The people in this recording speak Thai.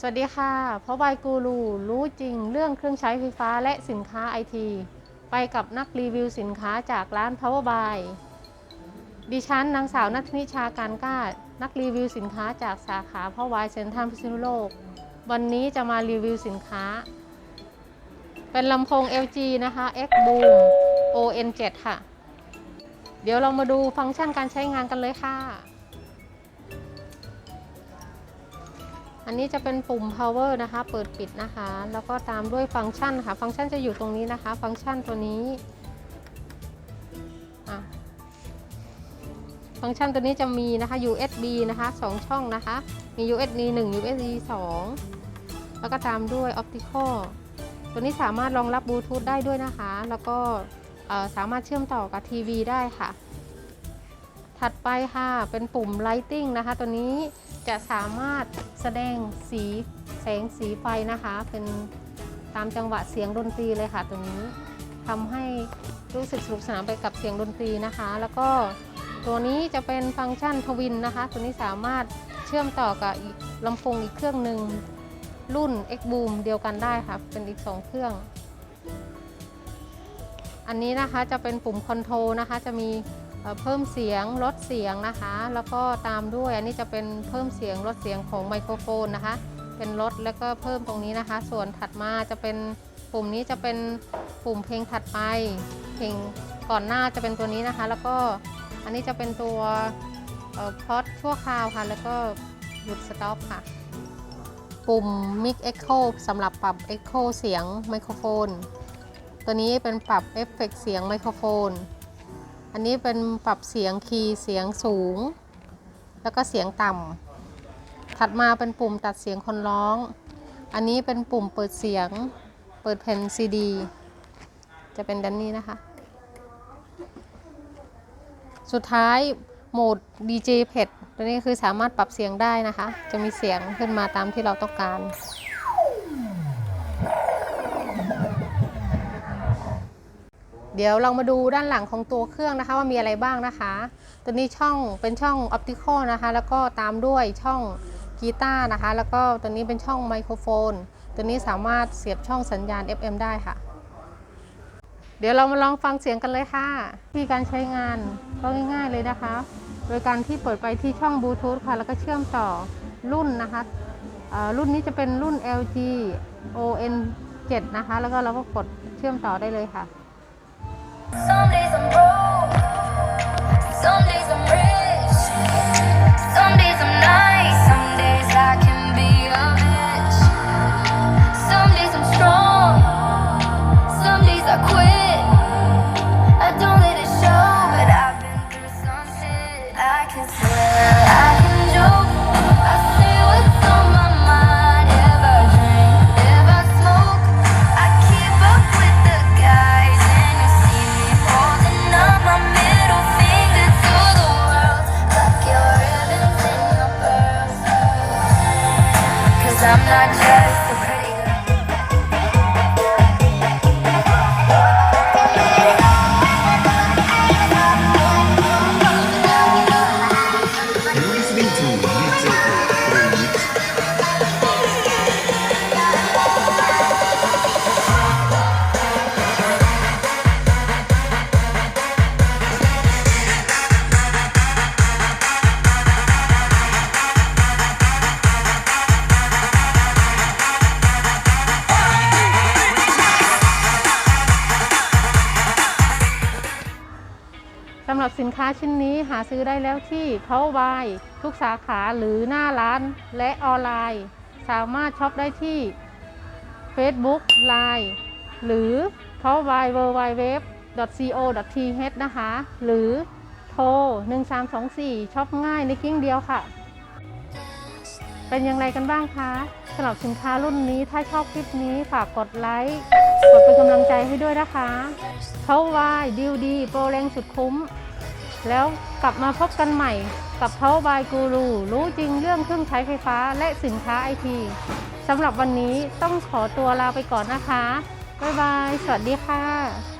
สวัสดีค่ะเพราะบายกูรูรู้จริงเรื่องเครื่องใช้ไฟฟ้าและสินค้าไอทีไปกับนักรีวิวสินค้าจากร้าน Power by ดิฉันนางสาวนัทนิชาการกล้า นักรีวิวสินค้าจากสาขา Power by เซ็นทรัลพิษณุโลก วันนี้จะมารีวิวสินค้า เป็นลำโพง LG นะคะ X Boom ON7 ค่ะ เดี๋ยวเรามาดูฟังก์ชันการใช้งานกันเลยค่ะ อันนี้จะเป็นปุ่ม power นะคะ เปิดปิดนะคะ แล้วก็ตามด้วยฟังก์ชันค่ะ ฟังก์ชันจะอยู่ตรงนี้นะคะ ฟังก์ชันตัวนี้ฟังก์ชันตัวนี้จะมีนะคะ USB นะคะ 2 ช่องนะคะ มี USB 1 USB 2 แล้วก็ตามด้วย optical ตัวนี้สามารถรองรับบลูทูธได้ด้วยนะคะ แล้วก็สามารถเชื่อมต่อกับทีวีได้ค่ะ ถัดไปค่ะ เป็นปุ่ม lighting นะคะ ตัวนี้ จะสามารถแสดงสีแสงสีไฟนะคะ เป็นตามจังหวะเสียงดนตรีเลยค่ะตัวนี้ทำให้รู้สึกสนุกสนานไปกับเสียงดนตรีนะคะ แล้วก็ตัวนี้จะเป็นฟังก์ชันทวินนะคะ ตัวนี้สามารถเชื่อมต่อกับอีกลำโพงอีกเครื่องหนึ่งรุ่น X Boom เดียวกันได้ค่ะ เป็นอีก 2 เครื่อง อันนี้นะคะจะเป็นปุ่มคอนโทรลนะคะ จะมี เพิ่มเสียงลดเสียงนะคะ แล้วก็ตามด้วยอันนี้จะเป็นเพิ่มเสียงลดเสียงของไมโครโฟนนะคะ เป็นลดแล้วก็เพิ่มตรงนี้นะคะ ส่วนถัดมาจะเป็นปุ่มนี้จะเป็นปุ่มเพลงถัดไปเพลงก่อนหน้าจะเป็นตัวนี้นะคะ แล้วก็อันนี้จะเป็นตัวพอดชั่วคราวค่ะ แล้วก็หยุดสต็อปค่ะ ปุ่ม Mic Echo สำหรับปรับ Echo เสียงไมโครโฟน ตัวนี้เป็นปรับเอฟเฟกเสียงไมโครโฟน อันนี้เป็นปรับเสียงคีย์เสียงสูง แล้วก็เสียงต่ำถัดมาเป็นปุ่มตัดเสียงคนร้อง อันนี้เป็นปุ่มเปิดเสียง เปิดแผ่นซีดี จะเป็นด้านนี้นะคะ สุดท้ายโหมด DJ เพดตัวนี้คือสามารถปรับเสียงได้นะคะ จะมีเสียงขึ้นมาตามที่เราต้องการ เดี๋ยวเรามาดูด้านหลังของตัวเครื่องนะคะว่ามีอะไรบ้างนะคะ ตัวนี้ช่องเป็นช่องออปติคอลนะคะ แล้วก็ตามด้วยช่องกีตาร์นะคะ แล้วก็ตัวนี้เป็นช่องไมโครโฟน ตัวนี้สามารถเสียบช่องสัญญาณ FM ได้ค่ะ เดี๋ยวเรามาลองฟังเสียงกันเลยค่ะ ที่การใช้งานก็ง่าย ๆเลยนะคะ โดยการที่เปิดไปที่ช่องบลูทูธค่ะ แล้วก็เชื่อมต่อรุ่นนะคะ รุ่นนี้จะเป็นรุ่น LG ON 7 นะคะ แล้วก็เราก็กดเชื่อมต่อได้เลยค่ะ Some days I'm broke, 'cause I'm not just สำหรับสินค้าชิ้นนี้หาซื้อได้แล้วที่ Power by ทุกสาขาหรือหน้าร้านและออนไลน์ สามารถช็อปได้ที่ Facebook Line หรือ Power by w w w co th นะคะ หรือโทร 1324ช็อปง่ายในกิ้งเดียวค่ะ เป็นอย่างไรกันบ้างคะสำหรับสินค้ารุ่นนี้ถ้าชอบคลิปนี้ฝากกดไลค์ กดเป็นกำลังใจให้ด้วยนะคะ เขาวายดิวดีโปรแรงสุดคุ้ม แล้วกลับมาพบกันใหม่ กับเขาบายกูรูรู้จริงเรื่องเครื่องใช้ไฟฟ้าและสินค้าไอทีสำหรับวันนี้ต้องขอตัวลาไปก่อนนะคะ บ๊ายบาย สวัสดีค่ะ